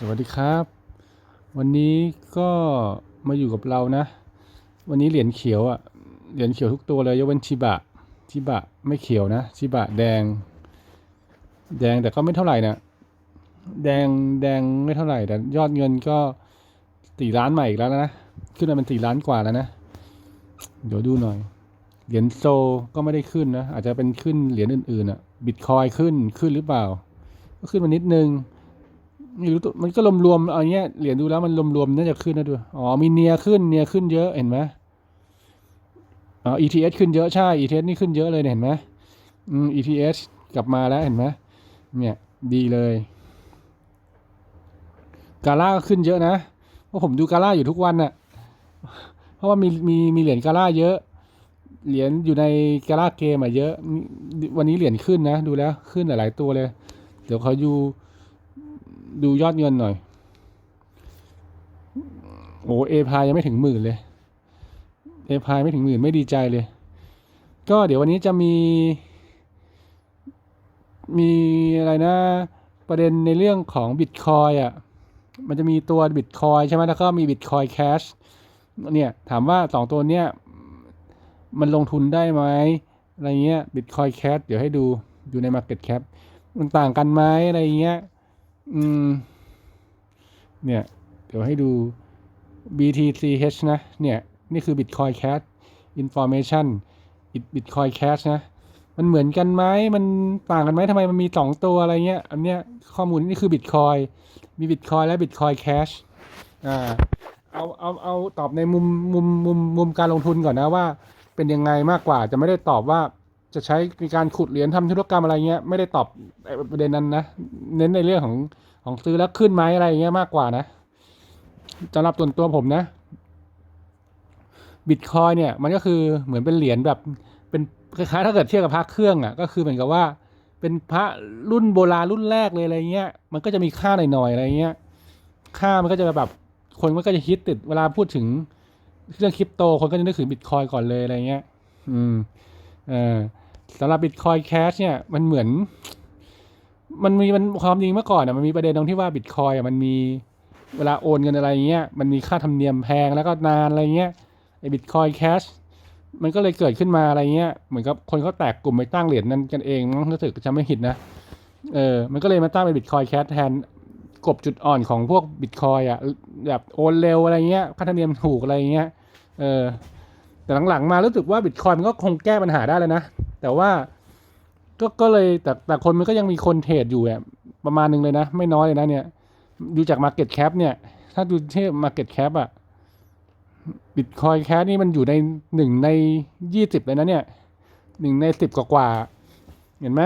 สวัสดีครับ วันนี้ก็มาอยู่กับเรานะ วันนี้เหรียญเขียวอะ่ะเหรียญเขียวทุกตัวเลยยกเว้นชิบะชิบะไม่เขียวนะชิบะแดง แดงแต่ก็ไม่เท่าไหร่นะแดงแดงไม่เท่าไหร่แต่ยอดเงินก็สี่ล้านใหม่อีกแล้วนะขึ้นมาเป็นสี่ล้านกว่าแล้วนะ เดี๋ยวดูหน่อย เหรียญโซก็ไม่ได้ขึ้นนะอาจจะเป็นขึ้นเหรียญอื่นๆอะ่ะบิตคอยขึ้นขึ้นหรือเปล่า ก็ขึ้นมานิดนึง ไม่รู้ตัวมันก็รวมๆเอาเงี้ยเหรียญดูแล้วมันรวมๆน่าจะขึ้นนะดูอ๋อมีเนียขึ้นเนียขึ้นเยอะเห็นไหมอ๋อ ETS ขึ้นเยอะใช่ ETS นี่ขึ้นเยอะเลยเห็นไหมอืม ETS กลับมาแล้วเห็นไหมเนี่ยดีเลยกาล่าก็ขึ้นเยอะนะเพราะผมดูกาล่าอยู่ทุกวันน่ะเพราะว่ามีมีมีเหรียญกาล่าเยอะ เหรียญอยู่ในกาล่าเกมอะเยอะ วันนี้เหรียญขึ้นนะ ดูแล้วขึ้นหลายตัวเลย เดี๋ยวเขาดู ดูยอดเงินหน่อย โอ้เอพายยังไม่ถึงหมื่นเลยเอพายไม่ถึงหมื่นไม่ดีใจเลย ก็เดี๋ยววันนี้จะมี มีอะไรนะ ประเด็นในเรื่องของบิตคอยอะ มันจะมีตัวบิตคอยใช่ไหมแล้วก็มีบิตคอยแคชเนี่ยถามว่าสองตัวเนี้ยมันลงทุนได้ไหมอะไรเงี้ยบิตคอยแคชเดี๋ยวให้ดูอยู่ใน Market Cap มันต่างกันไหมอะไรเงี้ย อืม เนี่ย เดี๋ยวให้ดู BTCH นะ เนี่ย นี่คือ Bitcoin Cash Information Bitcoin Cash นะ มันเหมือนกันไหมมันต่างกันไหมทำไมมันมีสองตัวอะไรเงี้ย อันเนี้ยข้อมูลนี่คือ Bitcoin มี Bitcoin และ Bitcoin Cash อ่า เอา เอา เอาตอบในมุม มุม มุม มุมการลงทุนก่อนนะว่า เป็นยังไงมากกว่า จะไม่ได้ตอบว่า จะใช้ในการขุดเหรียญทำธุรกรรมอะไรเงี้ยไม่ได้ตอบประเด็นนั้นนะ เน้นในเรื่องของของซื้อแล้วขึ้นไหมอะไรเงี้ยมากกว่านะสำหรับส่วนตัวผมนะบิตคอยเนี่ยมันก็คือเหมือนเป็นเหรียญแบบเป็นคล้ายๆถ้าเกิดเทียบกับพระเครื่องอะก็คือเหมือนกับว่าเป็นพระรุ่นโบราณรุ่นแรกเลยอะไรเงี้ย มันก็จะมีค่าหน่อยๆอะไรเงี้ย ค่ามันก็จะแบบคนมันก็จะฮิตติดเวลาพูดถึงเรื่องคริปโตคนก็จะนึกถึงบิตคอยก่อนเลยอะไรเงี้ย อืม เออ สำหรับบิตคอยแคชเนี่ยมันเหมือน มันมีมันความจริงเมื่อก่อนอะมันมีประเด็นตรงที่ว่าบิตคอยอะมันมีเวลาโอนเงินอะไรเงี้ยมันมีค่าธรรมเนียมแพงแล้วก็นานอะไรเงี้ยไอ้บิตคอยแคชมันก็เลยเกิดขึ้นมาอะไรเงี้ยเหมือนกับคนเขาแตกกลุ่มไปตั้งเหรียญนั้นกันเองมั้งรู้สึกจะไม่ผิดนะเออมันก็เลยมาตั้งเป็นบิตคอยแคชแทนกบจุดอ่อนของพวกบิตคอยอะแบบโอนเร็วอะไรเงี้ยค่าธรรมเนียมถูกอะไรเงี้ยเออแต่หลังๆมารู้สึกว่าบิตคอยมันก็คงแก้ปัญหาได้แล้วนะ แต่ว่าก็ก็เลยแต่แต่คนมันก็ยังมีคนเทรดอยู่อะประมาณนึงเลยนะ ไม่น้อยเลยนะเนี่ย ดูจาก Market Cap เนี่ย ถ้าดูเที่ Market Cap อะบิตคอยแคสนี่มันอยู่ในหนึ่งในยี่สิบเลยนะเนี่ยหนึ่งในสิบกว่าเห็นไหม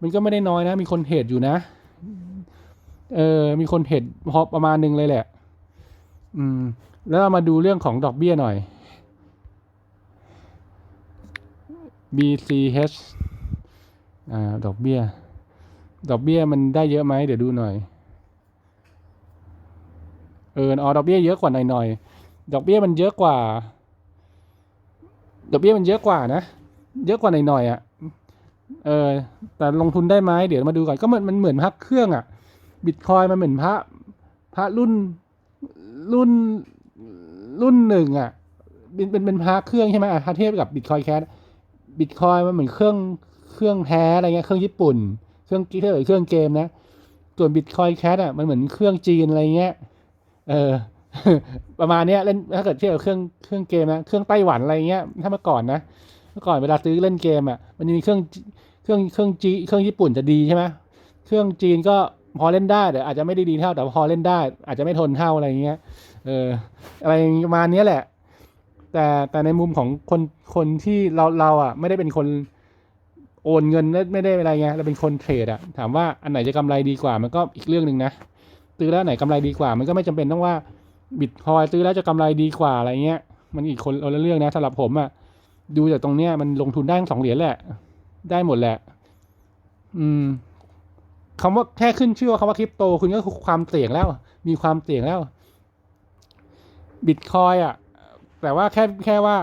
มันก็ไม่ได้น้อยนะ มีคนเทรดอยู่นะเออมีคนเทรดพอประมาณนึงเลยแหละ อืม แล้วเรามาดูเรื่องของดอกเบี้ยหน่อย BCH อ่าดอกเบี้ย ดอกเบี้ยมันได้เยอะไหมเดี๋ยวดูหน่อย เอออ๋อดอกเบี้ยเยอะกว่าหน่อยๆ ดอกเบี้ยมันเยอะกว่า ดอกเบี้ยมันเยอะกว่านะ เยอะกว่าหน่อยๆอะ เออ แต่ลงทุนได้ไหมเดี๋ยวมาดูก่อน ก็มันมันเหมือนพระเครื่องอะ บิตคอยมันเหมือนพระ พระรุ่น รุ่น รุ่นหนึ่งอะ เป็นเป็นเป็นพระเครื่องใช่ไหมอะถ้าเทียบกับบิตคอยแคส บิตคอยมันเหมือนเครื่องเครื่องแท้อะไรเงี้ยเครื่องญี่ปุ่น เครื่องเทียบกับเครื่องเกมนะ ส่วนบิตคอยแคสอะมันเหมือนเครื่องจีนอะไรเงี้ยเออประมาณเนี้ยเล่นถ้าเกิดเทียบกับเครื่องเครื่องเกมนะเครื่องไต้หวันอะไรเงี้ยถ้าเมื่อก่อนนะเมื่อก่อนเวลาซื้อเล่นเกมอะมันจะมีเครื่องเครื่องเครื่องจีเครื่องญี่ปุ่นจะดีใช่ไหมเครื่องจีนก็พอเล่นได้แต่อาจจะไม่ได้ดีเท่าแต่พอเล่นได้ อาจจะไม่ทนเท่าอะไรเงี้ยเอออะไรประมาณนี้แหละ แต่แต่ในมุมของคนคนที่เราเราอะ ไม่ได้เป็นคนโอนเงินไม่ไม่ได้อะไรเงี้ยเราเป็นคนเทรดอะถามว่าอันไหนจะกำไรดีกว่ามันก็อีกเรื่องหนึ่งนะซื้อแล้วไหนกำไรดีกว่า มันก็ไม่จำเป็นต้องว่าบิตคอยซื้อแล้วจะกำไรดีกว่าอะไรเงี้ย มันอีกคนละเรื่องนะสำหรับผมอะดูจากตรงเนี้ยมันลงทุนได้ทั้งสองเหรียญแหละ ได้หมดแหละ อืมคำว่าแค่ขึ้นชื่อว่าคำว่าคริปโต คุณก็คือความเสี่ยงแล้ว มีความเสี่ยงแล้วบิตคอยอะ แต่ว่าแค่แค่ว่า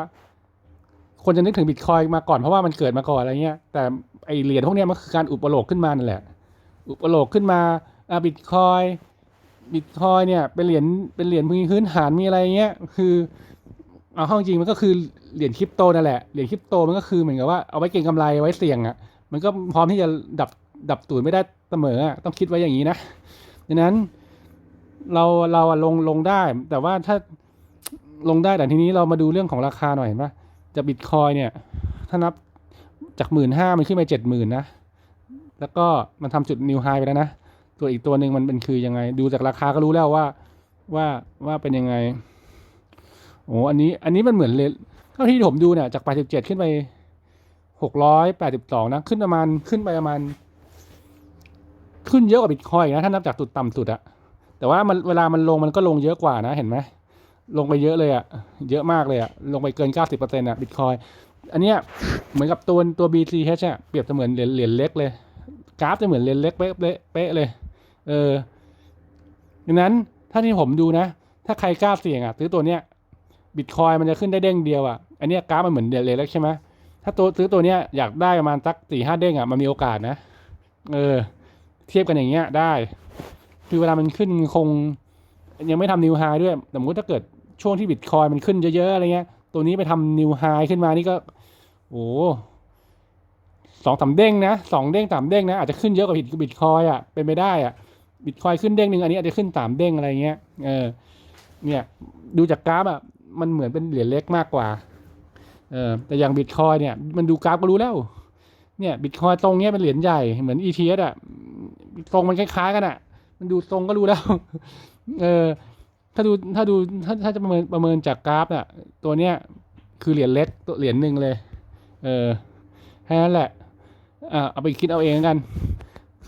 คนจะนึกถึงบิตคอยมาก่อนเพราะว่ามันเกิดมาก่อนอะไรเงี้ย แต่ไอเหรียญพวกเนี้ยมันคือการอุปโลกขึ้นมานั่นแหละ อุปโลกขึ้นมาอ่าบิตคอยบิตคอยเนี่ยเป็นเหรียญเป็นเหรียญพื้นฐานมีอะไรเงี้ยคือเอาข้าจริงมันก็คือเหรียญคริปโตนั่นแหละเหรียญคริปโตมันก็คือเหมือนกับว่าเอาไว้เก็งกำไรไว้เสี่ยงอะ่ะมันก็พร้อมที่จะดับดับตูดไม่ได้เสมอต้องคิดไว้อย่างนี้นะดังนั้นเราเราลงลงได้ แต่ว่าถ้า ลงได้แต่ทีนี้เรามาดูเรื่องของราคาหน่อยเห็นปะจะบิตคอยเนี่ยถ้านับจากหมื่นห้ามันขึ้นไปเจ็ดหมื่นนะ แล้วก็มันทำจุดนิวไฮไปแล้วนะ ตัวอีกตัวหนึ่งมันเป็นคือยังไง ดูจากราคาก็รู้แล้วว่าว่าว่าเป็นยังไง โอ้อันนี้อันนี้มันเหมือนเลเท่าที่ผมดูเนี่ยจาก87ขึ้นไป682นะ ขึ้นประมาณขึ้นไปประมาณ ขึ้นเยอะกว่าบิตคอยนะ ถ้านับจากจุดต่ำสุดอะแต่ว่ามันเวลามันลงมันก็ลงเยอะกว่านะเห็นไหม ลงไปเยอะเลยอะเยอะมากเลยอะลงไปเกิน 90%อะบิตคอยอันเนี้ยเหมือนกับตัวตัว BCH อะเปรียบเสมือนเหรียญเหรียญเล็กเลย กราฟจะเหมือนเหรียญเล็กเป๊ะเป๊ะเลย เออดังนั้นถ้าที่ผมดูนะ ถ้าใครกล้าเสี่ยงอะซื้อตัวเนี้ยบิตคอยมันจะขึ้นได้เด้งเดียวอะ อันเนี้ยกราฟมันเหมือนเหรียญเล็กใช่ไหมถ้าตัวซื้อตัวเนี้ยอยากได้ประมาณสักสี่ห้าเด้งอะมันมีโอกาสนะ เออ เทียบกันอย่างเงี้ยได้ คือเวลามันขึ้นคงยังไม่ทำนิวไฮด้วย สมมติถ้าเกิด ช่วงที่บิตคอยมันขึ้นเยอะๆอะไรเงี้ย ตัวนี้ไปทำนิวไฮขึ้นมานี่ก็ โอ้สองสามเด้งนะสองเด้งสามเด้งนะอาจจะขึ้นเยอะกว่าบิตบิตคอยอะเป็นไปได้อะบิตคอยขึ้นเด้งหนึ่งอันนี้อาจจะขึ้นสามเด้งอะไรเงี้ยเออเนี่ยดูจากกราฟอะมันเหมือนเป็นเหรียญเล็กมากกว่าเออแต่อย่างบิตคอยเนี่ยมันดูกราฟก็รู้แล้ว เนี่ยบิตคอยตรงเนี้ยเป็นเหรียญใหญ่เหมือน ETS อะทรงมันคล้ายๆกันอะ มันดูทรงก็รู้แล้ว เออ ถ้าดูถ้าดูถ้าถ้าจะประเมินประเมินจากกราฟอะตัวเนี้ยคือเหรียญเล็กตัวเหรียญหนึ่งเลย เออแค่นั้นแหละอ่าเอาไปคิดเอาเองกัน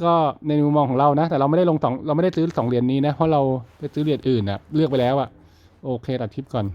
ก็ในมุมมองของเรานะ แต่เราไม่ได้ลงสองเราไม่ได้ซื้อสองเหรียญนี้นะ เพราะเราไปซื้อเหรียญอื่นอะเลือกไปแล้วอะโอเคตัดคลิปก่อน